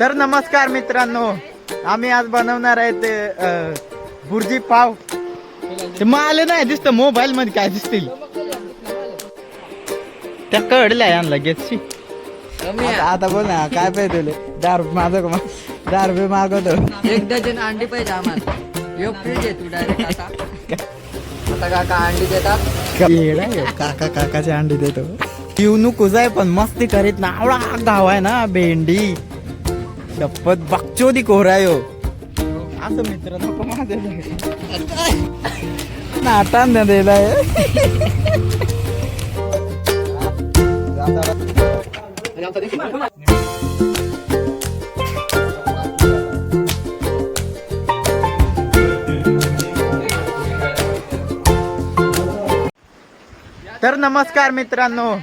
तर नमस्कार मित्रांनो आम्ही आज बनवणार आहे ते अ, भुर्जी पाव. ते मला नाही दिसत मोबाईल मध्ये काय दिसतील. त्या कळल्या यांना लगेच शी. आता बोल ना काय पाहिजे तुले? दार माझं का रुपये मागवतो. एक डझन अंडी पाहिजे आम्हाला. योग फ्रीज आहे तू डायरेक्ट आता काका अंडी देतात. काका काकाचे अंडी देतो. पिवनू कुजाय पण मस्ती करीत ना. आवडा गाव आहे ना भेंडी. शपथ बकचोदी कोरायो असं मित्र नको माझे नाटान दिलाय तर नमस्कार मित्रांनो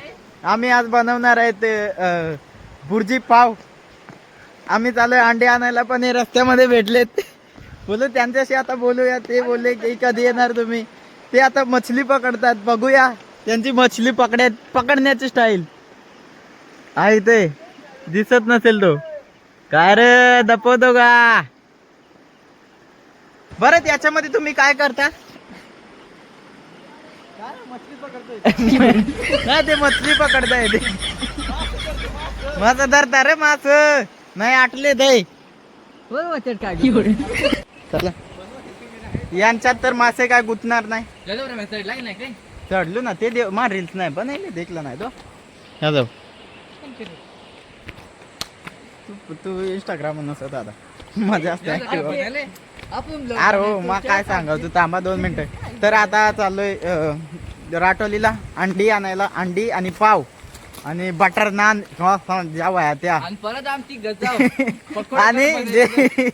आम्ही आज बनवणार आहे ते अ, भुर्जी पाव. आम्ही चालू अंडे आणायला पण हे रस्त्यामध्ये भेटलेत. बोलू त्यांच्याशी आता बोलूया. ते बोलले की कधी येणार तुम्ही? ते आता मछली पकडतात. बघूया. त्यांची मछली पकड्या पकडण्याची स्टाईल आहे ते. दिसत नसेल तो. काय रे दपवतो का? बरं त्याच्यामध्ये तुम्ही काय करता? नाही ते मछली पकडताय ते. माझं धरता रे मास. नाही आटले चला. यांच्यात तर मासे काय गुतणार नाही. नाही काय? चढलो ना ते देव मा रील्स नाही बनवले देखला नाही तो. यादव तू तू इंस्टाग्राम नसत आता. मजा असते. अरे हो मग काय सांगा तू थांबा दोन मिनिटं. तर आता चाललोय अं, राटोलीला अंडी आणायला अंडी आणि पाव. आणि बटर नान किंवा फ- ज्या वया त्या. आणि परत आमची गजाव. आणि जे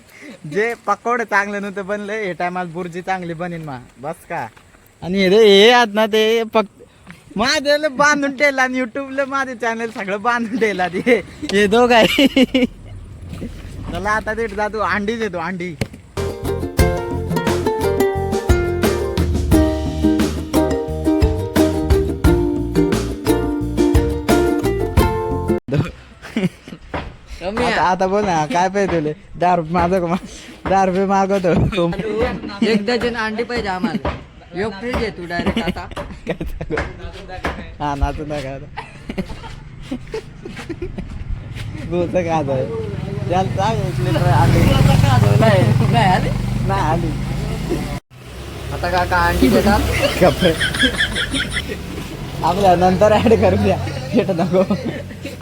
जे पकोड चांगलं नव्हतं बनलं हे टायमाला बुर्जी चांगली बनीन मा. बस का? आणि हे हे आहेत ना ते फक्त माझ्याला बांधून ठेवला आणि युट्यूबला माझे चॅनल सगळं बांधून ठेवला ते हे दोघ आहे. चला आता ते जातो. अंडी देतो अंडी. आता बोल ना काय पाहिजे तुले? दहा रुपये माझं का मा- दहा रुपये मागवतो. एक डझन अंडी पाहिजे आम्हाला. योग फ्रीज आहे तू डायरेक्ट आता? हा नाचू नका आता. गोच का त्याला सांग आली? नाही आले? नाही आली. आता काका अंडी देतात. कपडे आपल्या नंतर ऍड करून द्या. भेट नको.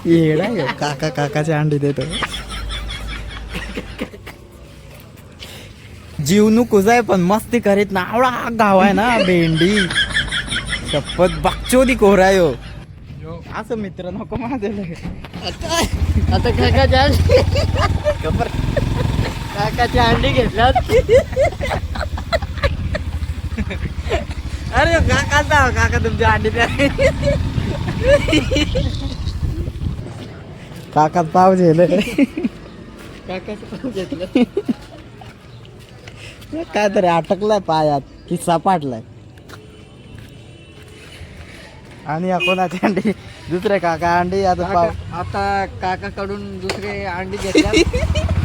येडा. काका काकाचे अंडी देतो. जीवनू कुजाय पण मस्ती करीत ना. आवडा हा गाव आहे ना भेंडी. शपथ बकचोदी कोरायो असं मित्र नको माझे आता काकाच्या काकाच्या अंडी घेतल्यात. अरे काका काका तुमची अंडी द्या. काका पाव झेल काकाचं घेतलं काय तरी अटकलाय पायात की सपाटलाय आणि या कोणाची अंडी? दुसरे काका अंडी आता पाव काका- आता काकाकडून दुसरे अंडी घेतल्यात.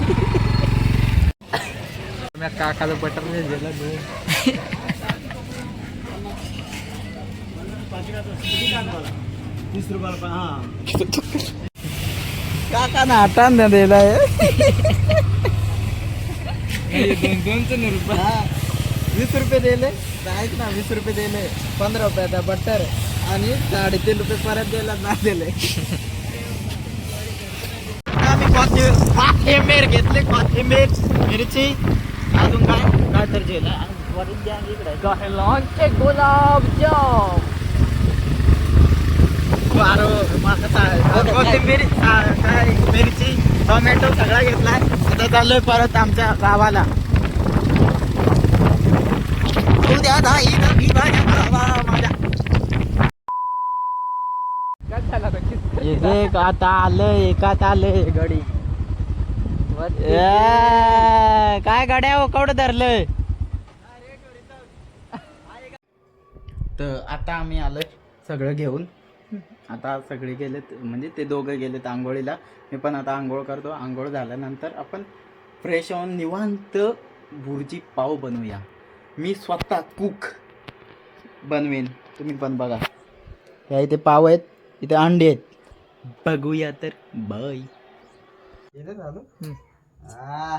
मी काकाचं बटर नाही दिलं काका ना दिलाय. दोनशे रुपये. हा. वीस रुपये दिले. ऐक ना वीस रुपये दिले. पंधरा रुपयाचा बटर आणि साडेतीन रुपये परत दिला ना दिले. आम्ही कोथिंबीर घेतले कोथिंबीर मिरची. अजून काय? काय तर जेला. वरून द्या इकडे. गुलाबजाम मसाला कोथिंबीर काय मिरची टोमॅटो सगळा घेतलाय. आता चाललोय परत आमच्या गावाला. उद्या दाई दगी बाया गावा माझ्या एक आता आलं एकात आलं गडी ए, काय गाड्या हो कवड धरलंय? तर आता आम्ही आलोय सगळं घेऊन. आता सगळे गेलेत म्हणजे ते दोघं गेलेत आंघोळीला. मी पण आता आंघोळ करतो. आंघोळ झाल्यानंतर आपण फ्रेश होऊन निवांत बुर्जी पाव बनवूया. मी स्वतः कुक बनवेन. तुम्ही पण बघा. या इथे पाव आहेत इथे अंडे आहेत. बघूया तर. बाय. चालू हा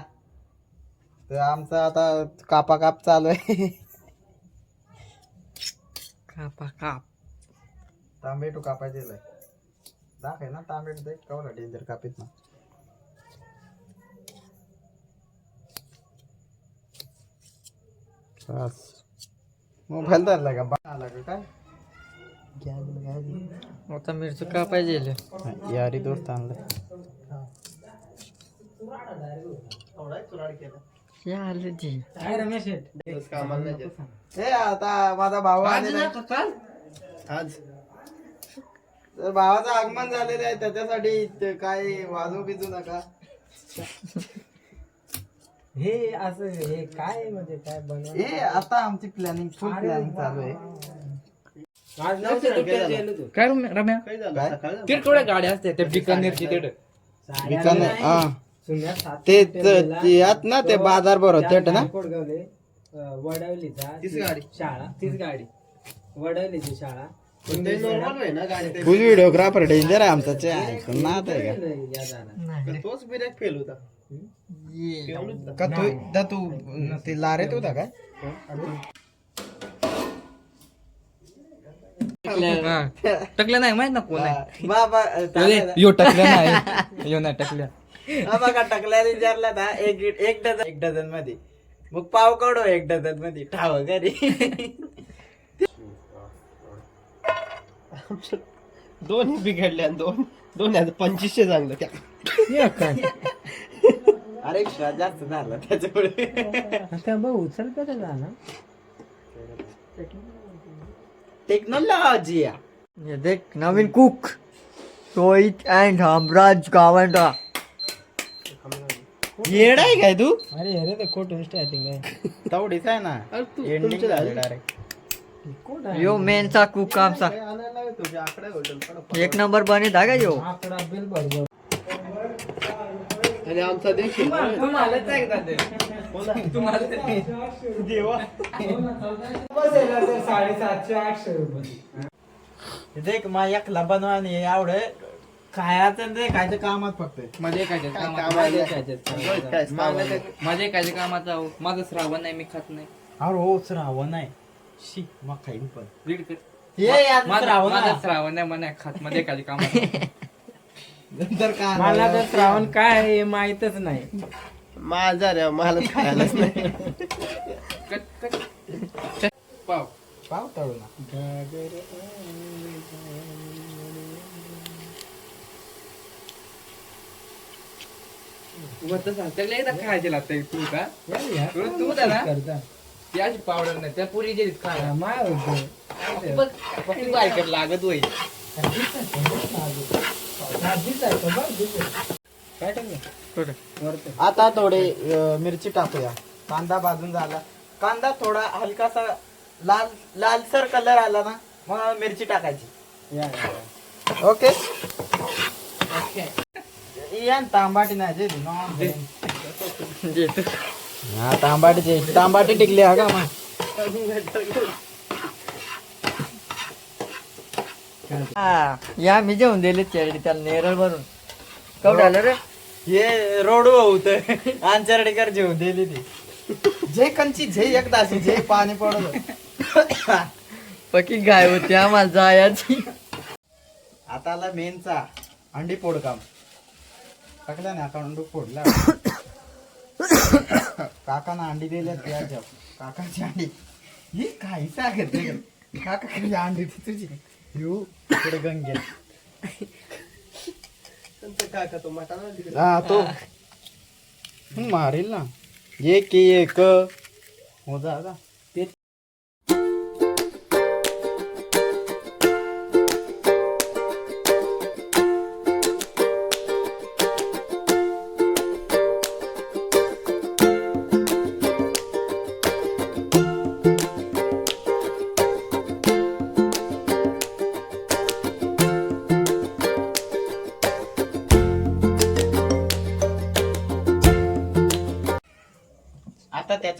तर आमचा आता कापा काप चालू आहे. कापा काप तांबेटू कापायचे दाखव ना तांबेटू देख कवला डेंजर कापीत ना. बस. मोबाईल धरला का? बा आला का काय? आता मिरची कापायची यारी दोस्त आणलं. हे. आता माझा भाऊ. आज. तर भावाचं आगमन झालेलं आहे त्याच्यासाठी ते काय वाजू बिजू नका. हे असं हे काय म्हणजे काय बनव हे आता आमची प्लॅनिंग फुल प्लॅनिंग चालू आहे. आज नव्हते दुपारचे गेलो तू. काय रम्या काय किरकोळ गाड्या असते त्या बिकानेरची तिकडे बिकानेर हा. सुन्या सात ते यात ना ते बाजार भरवते त्या ना? नारकोडगावले, अं, वडवलीचा तीच गाडी. शाळा तीच गाडी. वडवलीची शाळा. फुल व्हिडिओग्राफर डेंजर आहे आमचा चे ऐकून ना आता आहे का? तोच ब्रेक फेल होता. का तू दा तू ते लारेत होता काय टकल्या नाही माहीत ना कोण आहे. बाबा यो टकल्या. नाही. यो नाही टकल्या. हा बघा टकल्या विचारला ना एक एक डझन एक डझनमध्ये मग पाव कडो एक डझनमध्ये ठाव घरी. दोन बिघडल्या दोन दोन पंचवीसशे चांगलं त्या. अरे जास्त झाला त्याच्यामुळे. आता बघ उचल कसं झाला टेक्नॉलॉजी हे देख नवीन कुक रोहित अँड हमराज गावंडा. येड आहे काय तू? अरे अरे ते खोटं स्टार्टिंग आहे तेवढीच आहे ना. एंडिंग झालं डायरेक्ट यो मेनचा कुक आमचा तुझ्या आकडे होटल एक नंबर बने धागा यो. आकडा बिल बरोबर आणि आमचा देखील साडेसातशे आठशे रुपये. देख मा एकला बनवानी एवढं खायचं ते खायचं कामात फक्त. मध्ये काय माझे काय कामाचा. माझं श्रावण नाही मी खात नाही. अरे हो श्रावण आहे शी मग खाईन पण. रीड कर. हे यार माझं श्रावण माझं आहे. श्रावण नाही मला खात मध्ये काय कामाचा नंतर काय मला तर श्रावण काय आहे हे माहीतच नाही. माझा रे मला खायलाच नाही. पाव. पाव तळू ना वरतं सांग. त्याला एकदा खायचे लागतं तू का? या, या. तू तू करता त्याची पावडर नाही त्या पुरी जे खा हा, माय होतं बघ बघ, तू ऐकत लागत होई. काय टाकलं आता थोडे अं, मिरची टाकूया. कांदा भाजून झाला. कांदा थोडा हलकासा लाल लालसर कलर आला ना मग मिरची टाकायची. ओके या न तांबाटी नाही जे नॉन हा तांबाटीचे तांबाटी टिकली हा का मग? या मी जेवण दिले चेरडी त्याला नेरळ भरून. कव झालं रे? हे रोड होत. आंचरडेकर जेवून दिली ती. जे कंची जे एकदा अशी जे पाणी पडत पकी गाय होती आम्हाला जायची. आता आला मेनचा अंडी फोड काम टाकला ना का अंडू फोडला. काकाना अंडी दिल्या त्याच्या काकाची अंडी. ही काही सांगत नाही काका कधी अंडी ती तुझी. येऊ पुढे गंगे. काका तो मटाला हा तो. मारेल ना. एक एक. हो जा.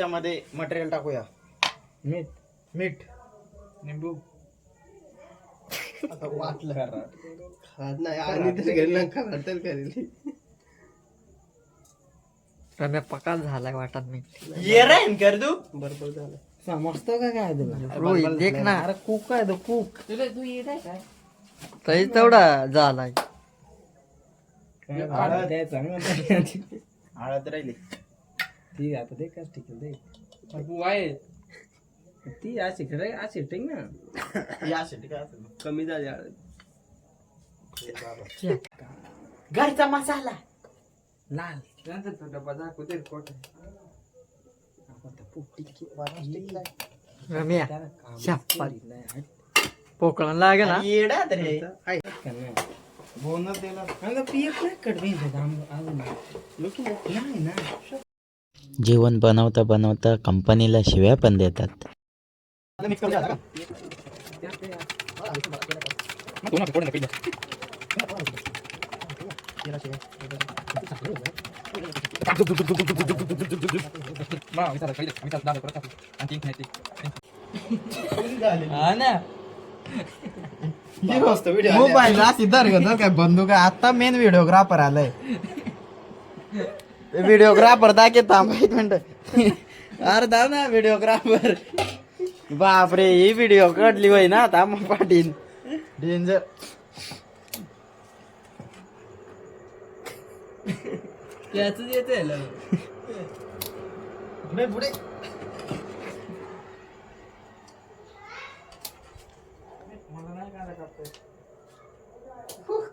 त्याच्यामध्ये मटेरियल टाकूया. मीठ मीठ निंबू. आता वाटलं. खात नाही. आणि तरी घरी तर करेल रम्या पकाल झालाय वाटत मी ये रे कर तू. बरोबर झालं. समजतो का काय तुला? रोहित देख ना. अरे कुक आहे तो कुक तरी तेवढा झालाय. काय भात द्यायचा ना? मला. हळद राहिली. ती आता दे काय ठीक आहे ती अशी खरं अशी ठीक ना. यासाठी काय असेल कमी झाली हळद. घरचा मसाला. लाल. रम्या. शाप्पा पोकळा लागे ना येडा रे. आहे बोनस दिला पीएफ नाही कट नाही ना. जेवण बनवता बनवता कंपनीला शिव्या पण देतात. ना. मोबाईल धर गं, काय बंदूक आता मेन व्हिडिओग्राफर आलाय. व्हिडिओग्राफर दाखे थांब एक मिनिट अरे दा ना व्हिडिओग्राफर बापरे ही व्हिडिओ काढली होय ना थांब पाटील डेंजर त्याच येते पुढे पुढे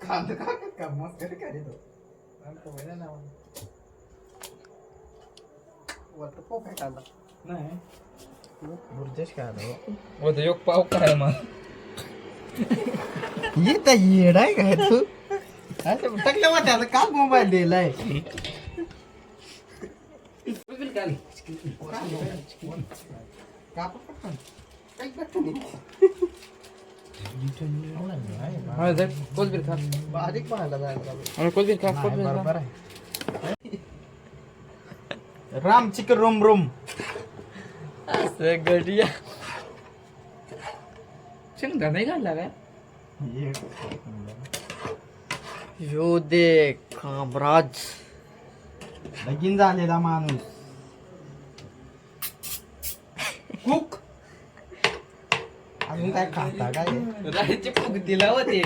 कांदा का का मस्त तो वरतं पोक आहे कांदा नाही. बुरजेश काय आलं योग पाव काय मग ये त्या येडाय काय तू? टाकलं मग त्याला का मोबाईल दिलाय कोलबीर खा. बारीक पाहायला जायला कोलबीर खा. बरोबर आहे. राम चिकन रोम रोम. गडिया शेंगदा नाही घालला काय? यो. दे कामराज. लगीन झालेला माणूस. कुक. अजून काय खाता काय? राहायची फुग दिला होते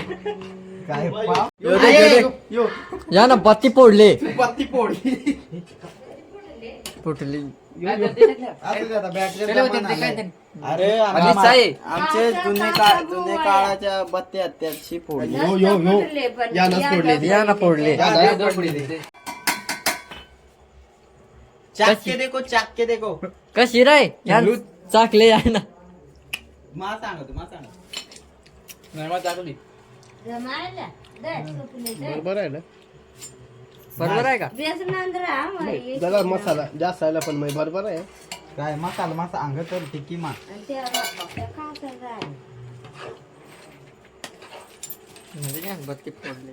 काय पाव? यो दे, यो दे. यो. या ना बत्ती पोडले पत्ती पोळी बॅटरी अरे आधीच आम्हा- आहे. आमचे जुने काळ जुने काळाच्या बत्त्या त्याची फोडली. यो यो यो. यानंच फोडले. देखो चाके देखो. कशी राय या चाकले आहे ना. मा सांग तू मा सांग. बरोबर आहे ना? बरोबर आहे का? जरा मसाला जास्त आला पण मग बरोबर आहे. काय मसाला मा सांग तर टिक्की मा. म्हणजे काय बत्ती फोडले.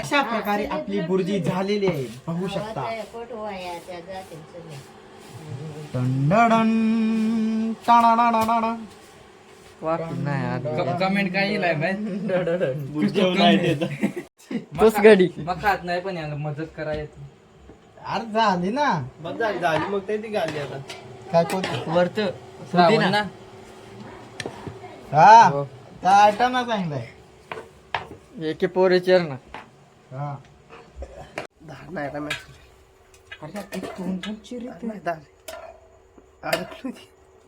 अशा प्रकारे आपली बुर्जी झालेली आहे बघू शकता. टंडडन, टाणाणाणाणा. नाही. कमेंट काय तोच गडी. मग खात नाही पण याला मदत करायची. अरे झाली ना. बस झाली झाली. मग ते ती घाली आता. काय कोणती वरत श्रावण ना. हा. हो. त्या आयटम ना सांगितलंय. एके पोरे चेर ना. हा. धार नाही का नाही अडकली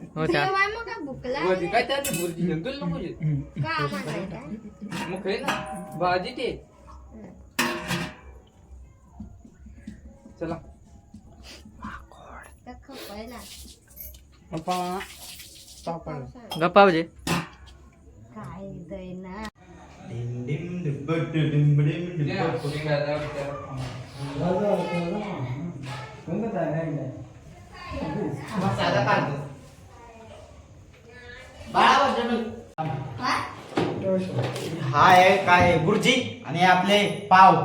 मग. हो त्या काय त्याची बुर्जी जंगल नको मग आहे ना भाजी ते चला गप्पा म्हणजे हा? आहे काय बुर्जी आणि आपले पाव.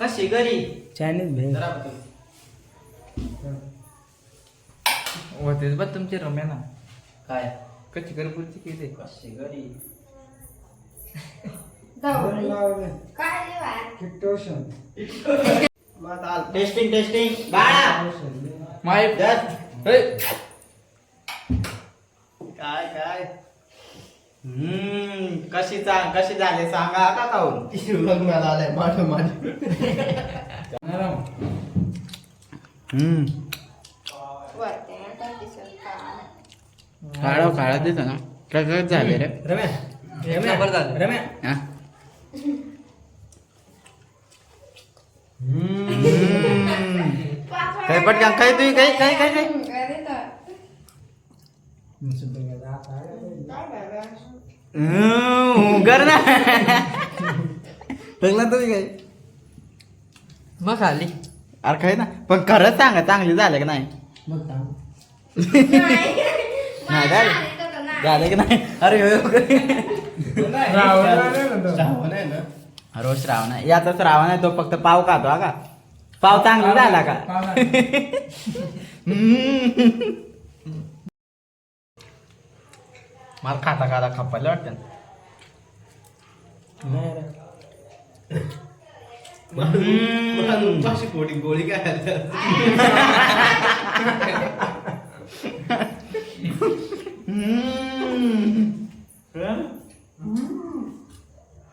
कशी गरी चायनीज भेळ होतेच बा तुमचे रम्या ना. काय? कशी गरबुर्जी केली? कशी गरी टेस्टिंग टेस्टिंग बाळा! माय काय काय? हम्म कशी चा कशी झाले? सांगा का खाऊन? लग्नाला आलाय माझं माझं हम्म. काढा काढा देतो ना. कसं झाले रे. रम्या झालं. रम्या. हा? काय पटकन काय तुम्ही काय काय काय काय? कर ना बघ तुम्ही काय मग खाली अरे काय ना पण खरंच सांगा चांगली झालं का नाही नाही झालं झालं की नाही अरे रोज श्रावण आहे याचा श्रावण आहे तो फक्त पाव खातो हा का पाव चांगला झाला का मला खाता खाता खपायला वाटतं. पोटी गोळी काय.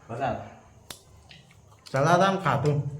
चला आता. खातो.